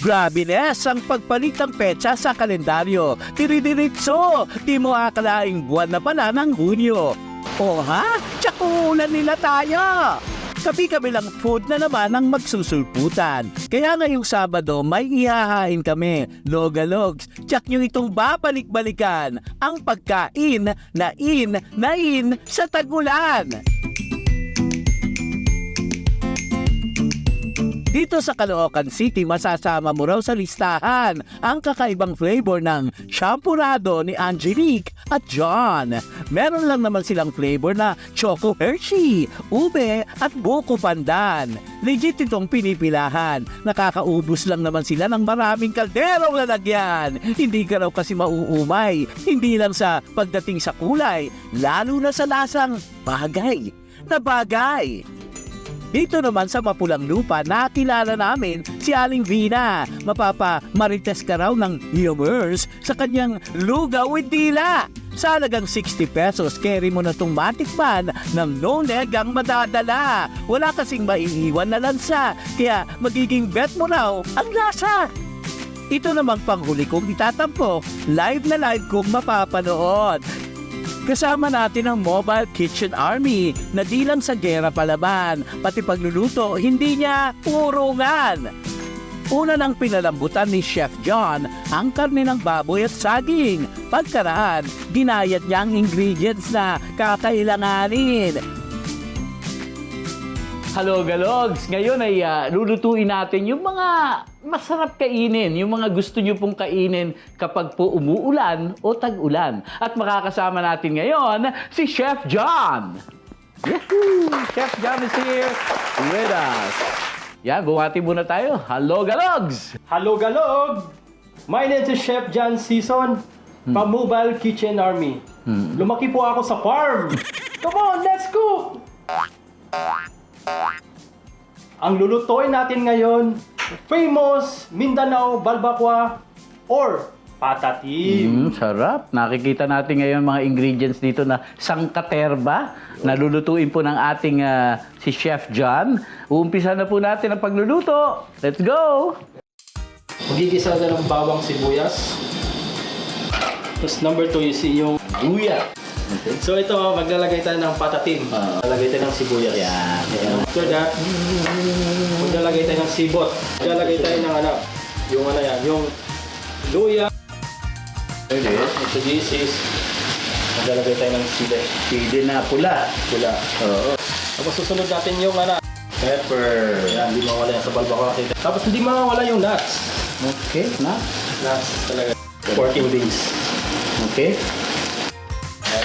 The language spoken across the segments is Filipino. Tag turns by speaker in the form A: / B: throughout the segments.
A: Grabe nes ang pagpalit ng petsa sa kalendaryo. Tiridiritso, di mo akalaing buwan na pala ng Hunyo. O ha? Tsakulan nila tayo! Kabi-kabi lang food na naman ang magsusulputan. Kaya ngayong Sabado may ihahain kami, logalogs. Tsak nyo itong babalik-balikan ang pagkain na in na in sa tagulan. Dito sa Caloocan City, masasama mo raw sa listahan ang kakaibang flavor ng Champurado ni Angelique at John. Meron lang naman silang flavor na Choco Hershey, Ube at Buko Pandan. Legit itong pinipilahan. Nakakaubos lang naman sila ng maraming kalderong lalagyan. Hindi ka raw kasi mauumay. Hindi lang sa pagdating sa kulay, lalo na sa lasang bagay na bagay. Dito naman sa Mapulang Lupa, nakilala namin si Aling Vina. Mapapa marites ka raw ng Yumers sa kanyang lugaw with dila. Sa halagang 60 pesos, carry mo na tong matikman ng no leg ang madadala. Wala kasing maiiwan na lansa, kaya magiging bet mo raw ang lasa. Ito namang panghuli kong itatampo, live na live kong mapapanood. Kasama natin ang Mobile Kitchen Army na di lang sa gera palaban, pati pagluluto hindi niya urungan. Una nang pinalambutan ni Chef John ang karne ng baboy at saging. Pagkaraan, ginayat niya ang ingredients na kakailanganin. Hello, Galogs! Ngayon ay ah, lulutuin natin yung mga masarap kainin, yung mga gusto nyo pong kainin kapag po umuulan o tag-ulan. At makakasama natin ngayon si Chef John! Yahoo! Chef John is here with us. Yan, bumati muna tayo. Hello, Galogs!
B: Hello Galog! My name is Chef John Season from Mobile Kitchen Army. Lumaki po ako sa farm. Come on, let's cook! Ang lulutuin natin ngayon, famous Mindanao Balbakwa or patatim.
A: Mm, sarap. Nakikita natin ngayon mga ingredients dito na sangkaterba na lulutuin po ng ating ah, si Chef John. Uumpisa na po natin ang pagluluto. Let's go!
B: Magigisa na ng bawang sibuyas. Tapos number two is yung luya. So ito, maglalagay tayo ng patatim. Maglalagay tayo ng sibuyas.
A: Yan.
B: After that, maglalagay tayo ng sibot. Maglalagay tayo ng ano, yung ano yan, yung luya.
A: Pwede.
B: Ito this is, maglalagay tayo ng sili.
A: Pwede na pula.
B: Pula.
A: Oo.
B: Tapos susunod natin yung ano, pepper. Yan, hindi mawala yan sa balbako natin. Tapos hindi mawala yung nuts.
A: Okay, na.
B: Nuts talaga. 14 days.
A: Okay.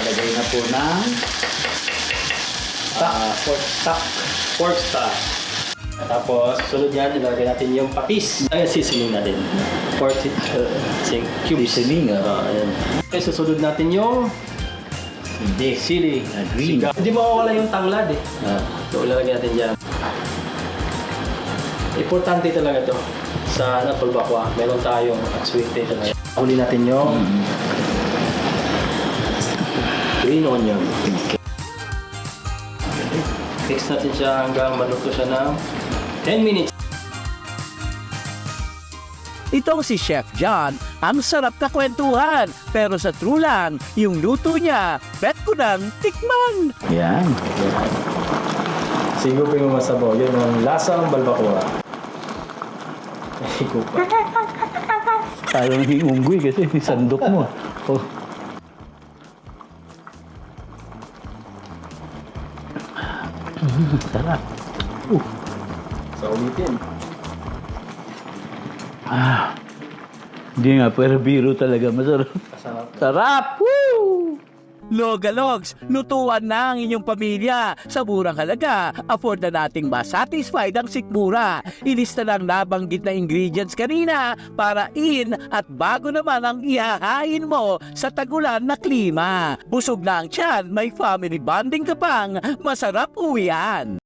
A: Lalagay na po ng
B: Ah, pork stock. Pork stock. Tapos, sunod yan, ilalagay natin yung patis. Ang seasoning natin. Pork uh, cubes.
A: Seasoning, ah.
B: Ah, ayan. Okay, susunod natin yung
A: hindi.
B: sili.
A: Ah, green.
B: Siga. Hindi mawawala yung tanglad eh.
A: Ah.
B: So, ilalagay natin dyan. Importante talaga to sa napulbakwa. Meron tayong aswerte talaga. Huli natin yung green onion. Mix natin siya hanggang maluto siya ng 10 minutes.
A: Itong si Chef John, ang sarap kakwentuhan. Pero sa true lang, yung luto niya, bet ko nang tikman. Yan.
B: Sigupin mo masabaw. Yan ang lasang balbacoa. Ay, kupa.
A: Parang hindi unggoy kasi sandok mo. Oh. Mm, sarap.
B: Sa ulitin.
A: Ah. Hindi nga, pero biro talaga. Masarap.
B: Kasarap.
A: Sarap! Woo! Logalogs, lutuan na ang inyong pamilya. Sa murang halaga, afford na nating masatisfied ang sikmura. Ilista lang nabanggit na ingredients kanina para in at bago naman ang ihahain mo sa tagulan na klima. Busog na ang tiyan, may family bonding ka pang, masarap uwian.